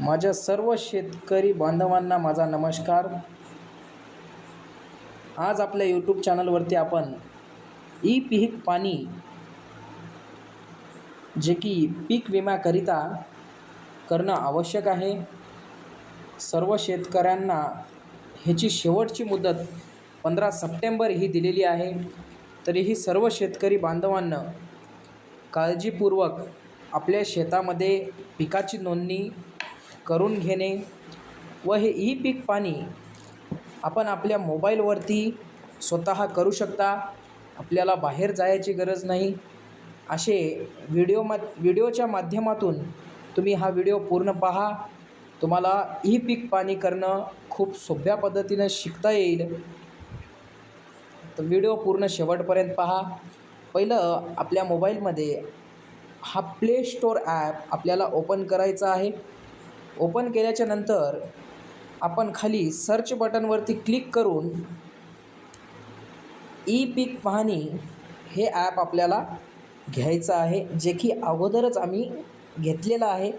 माझ्या सर्व शेतकरी बांधवांना माझा नमस्कार. आज आपल्या यूट्यूब चॅनलवरती आपण ई पीक पाणी जे की पीक विम्याकरिता करणं आवश्यक आहे. सर्व शेतकऱ्यांना ह्याची शेवटची मुदत पंधरा सप्टेंबर ही दिलेली आहे. तरीही सर्व शेतकरी बांधवांना काळजीपूर्वक आपल्या शेतामध्ये पिकाची नोंदणी करून घेणे व हे ई पीक पाणी आपण आपल्या मोबाईलवरती स्वतः करू शकता. आपल्याला बाहेर जायची गरज नाही. असे व्हिडिओ मा व्हिडिओच्या माध्यमातून तुम्ही हा व्हिडिओ पूर्ण पहा. तुम्हाला ई पीक पाणी करणं खूप सोप्या पद्धतीनं शिकता येईल. तर व्हिडिओ पूर्ण शेवटपर्यंत पहा. पहिलं आपल्या मोबाईलमध्ये हा प्ले स्टोअर ॲप आपल्याला ओपन करायचा आहे. ओपन केल्याच्यानंतर आपण खाली सर्च बटनवरती क्लिक करून ई पीक पाहणी हे ॲप आपल्याला घ्यायचं आहे जे की अगोदरच आम्ही घेतलेलं आहे.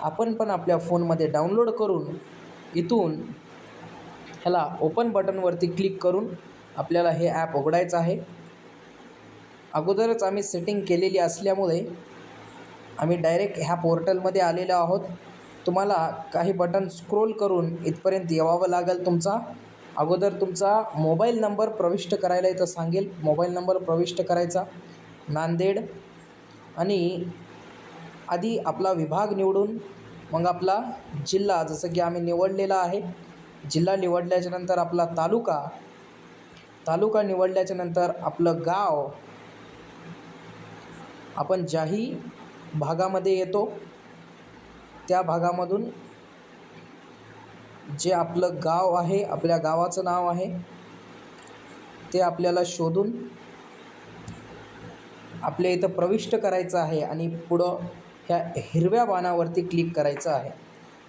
आपण पण आपल्या फोनमध्ये डाउनलोड करून इथून ह्याला ओपन बटनवरती क्लिक करून आपल्याला हे ॲप उघडायचं आहे. अगोदरच आम्ही सेटिंग केलेली असल्यामुळे आम्ही डायरेक्ट ह्या पोर्टलमध्ये आलेलो आहोत. तुम्हाला काही बटन स्क्रोल करून इथपर्यंत यावं लागेल तुमचा. अगोदर तुमचा मोबाईल नंबर प्रविष्ट करायला इथं सांगेल. मोबाईल नंबर प्रविष्ट करायचा. नांदेड. आणि आधी आपला विभाग निवडून मग आपला जिल्हा जसं की आम्ही निवडलेला आहे. जिल्हा निवडल्याच्यानंतर आपला तालुका तालुका निवडल्याच्यानंतर आपलं गाव. आपण ज्याही भागामध्ये येतो त्या भागामधून जे आपलं गाव आहे आपल्या गावाचं नाव आहे ते आपल्याला शोधून आपल्या इथं प्रविष्ट करायचं आहे आणि पुढं ह्या हिरव्या बाणावरती क्लिक करायचं आहे.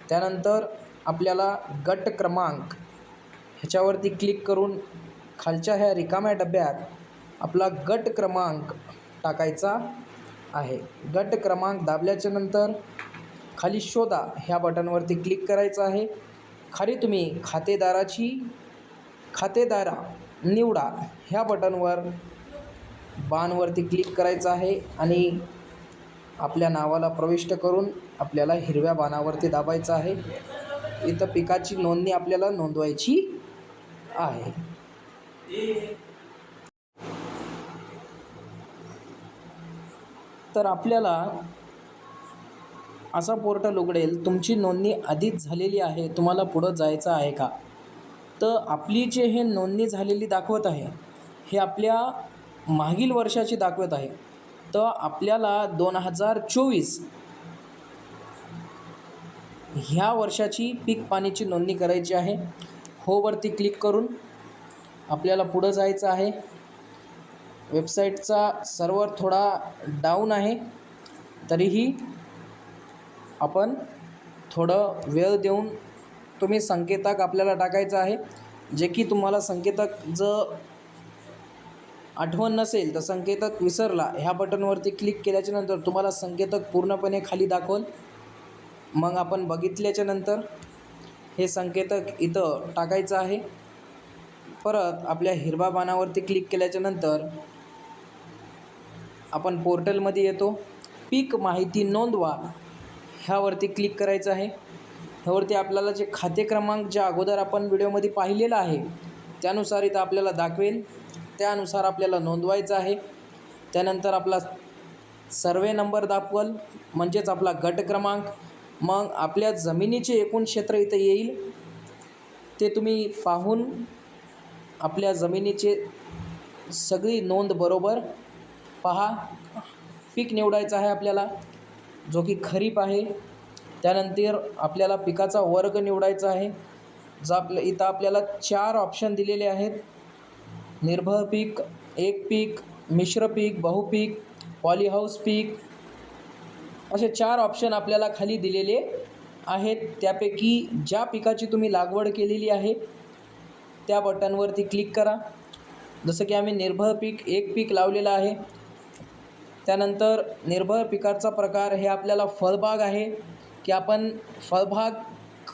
त्यानंतर आपल्याला गट क्रमांक ह्याच्यावरती क्लिक करून खालच्या ह्या रिकाम्या डब्यात आपला गट क्रमांक टाकायचा आहे. गट क्रमांक दाबल्याच्यानंतर खाली शोधा. ह्या बटनवरती क्लिक करायचं आहे. खाली तुम्ही खातेदाराची खातेदारा निवडा. ह्या बटनवर बाणवरती क्लिक करायचं आहे आणि आपल्या नावाला प्रविष्ट करून आपल्याला हिरव्या बाणावरती दाबायचं आहे. इथं पिकाची नोंदणी आपल्याला नोंदवायची आहे. तर आपल्याला असा पोर्टल उघडेल तुमची नोंदणी आधीच झालेली आहे तुम्हाला पुढं जायचं आहे का? तर आपली जे हे नोंदणी झालेली दाखवत आहे. हे आपल्या मागील वर्षाची दाखवत आहे. तर आपल्याला दोन हजार चोवीस ह्या वर्षाची पीक पाण्याची नोंदणी करायची आहे. होवरती क्लिक करून आपल्याला पुढं जायचं आहे. वेबसाईटचा सर्वर थोडा डाऊन आहे. तरीही आपण थोडं वेळ देऊन तुम्ही संकेतक आपल्याला टाकायचं आहे. जे की तुम्हाला संकेतक जर आठवण नसेल तर संकेतक विसरला ह्या बटनवरती क्लिक केल्याच्यानंतर तुम्हाला संकेतक पूर्णपणे खाली दाखवल. मग आपण बघितल्याच्या नंतर हे संकेतक इथं टाकायचं आहे. परत आपल्या हिरवा बाणावरती क्लिक केल्याच्यानंतर आपण पोर्टलमध्ये येतो. पीक माहिती नोंदवा. ह्यावरती क्लिक करायचं आहे. ह्यावरती आपल्याला जे खाते क्रमांक ज्या अगोदर आपण व्हिडिओमध्ये पाहिलेला आहे त्यानुसार इथं आपल्याला दाखवेल. त्यानुसार आपल्याला नोंदवायचं आहे. त्यानंतर आपला सर्वे नंबर दाखवल म्हणजेच आपला गट क्रमांक. मग आपल्या जमिनीचे एकूण क्षेत्र इथं येईल. ते तुम्ही पाहून आपल्या जमिनीचे सगळी नोंद बरोबर पहा. पीक निवडायचं आहे आपल्याला. जो की खरीप आहे त्यानंतर आपल्याला पिकाचा वर्ग निवडायचा आहे. जो आपल्या इथं आपल्याला चार ऑप्शन दिलेले आहेत. निर्भर पीक एक पीक मिश्र पीक बहुपीक पॉलीहाऊस पीक असे चार ऑप्शन आपल्याला खाली दिलेले आहेत. त्यापैकी ज्या पिकाची तुम्ही लागवड केलेली आहे त्या बटनवरती क्लिक करा. जसं की आम्ही निर्भर पीक एक पीक लावलेलं आहे. त्यानंतर निर्भर पिकाचा प्रकार हे आपल्याला फळबाग आहे की आपण फळबाग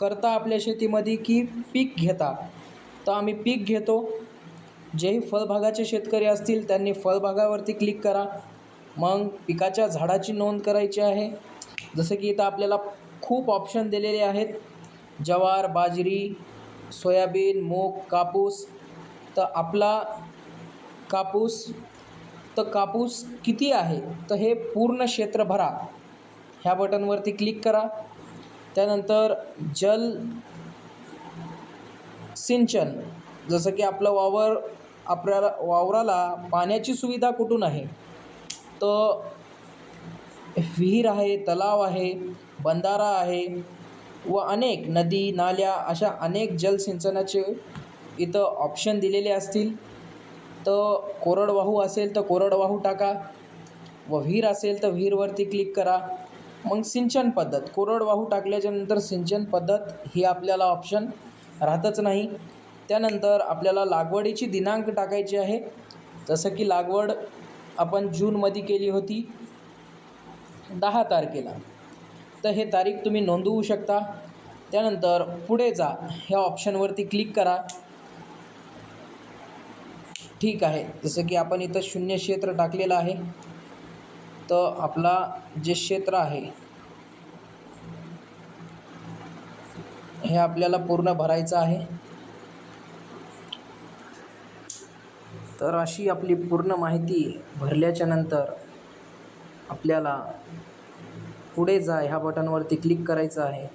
करता आपल्या शेतीमध्ये की पीक घेता. तर आम्ही पीक घेतो. जेही फळबागाचे शेतकरी असतील त्यांनी फळबागावरती क्लिक करा. मग पिकाच्या झाडाची नोंद करायची आहे. जसं की इथं आपल्याला खूप ऑप्शन दिलेले आहेत. जवार बाजरी सोयाबीन मूग कापूस. तर आपला कापूस तर कापूस किती आहे? तर हे पूर्ण क्षेत्र भरा. ह्या बटनवरती क्लिक करा. त्यानंतर जल सिंचन. जसं की आपलं वावर आपल्याला वावराला पाण्याची सुविधा कुठून आहे? तर विहीर आहे तलाव आहे बंधारा आहे व अनेक नदी नाल्या अशा अनेक जलसिंचनाचे इथं ऑप्शन दिलेले असतील. तर कोरडवाहू असेल तर कोरडवाहू टाका. व विहीर असेल तर विहीरवरती क्लिक करा. मग सिंचन पद्धत. कोरडवाहू टाकल्याच्या नंतर सिंचन पद्धत ही आपल्याला ऑप्शन राहतच नाही. त्यानंतर आपल्याला लागवडीची दिनांक टाकायची आहे. जसं की लागवड आपण जूनमध्ये केली होती. दहा तारखेला. तर हे तारीख तुम्ही नोंदवू शकता. त्यानंतर पुढे जा. ह्या ऑप्शनवरती क्लिक करा. ठीक आहे. जसं की आपण इथं शून्य क्षेत्र टाकलेलं आहे. तर आपला जे क्षेत्र आहे हे आपल्याला पूर्ण भरायचं आहे. तर अशी आपली पूर्ण माहिती भरल्याच्या नंतर आपल्याला पुढे जा ह्या बटनवरती क्लिक करायचं आहे.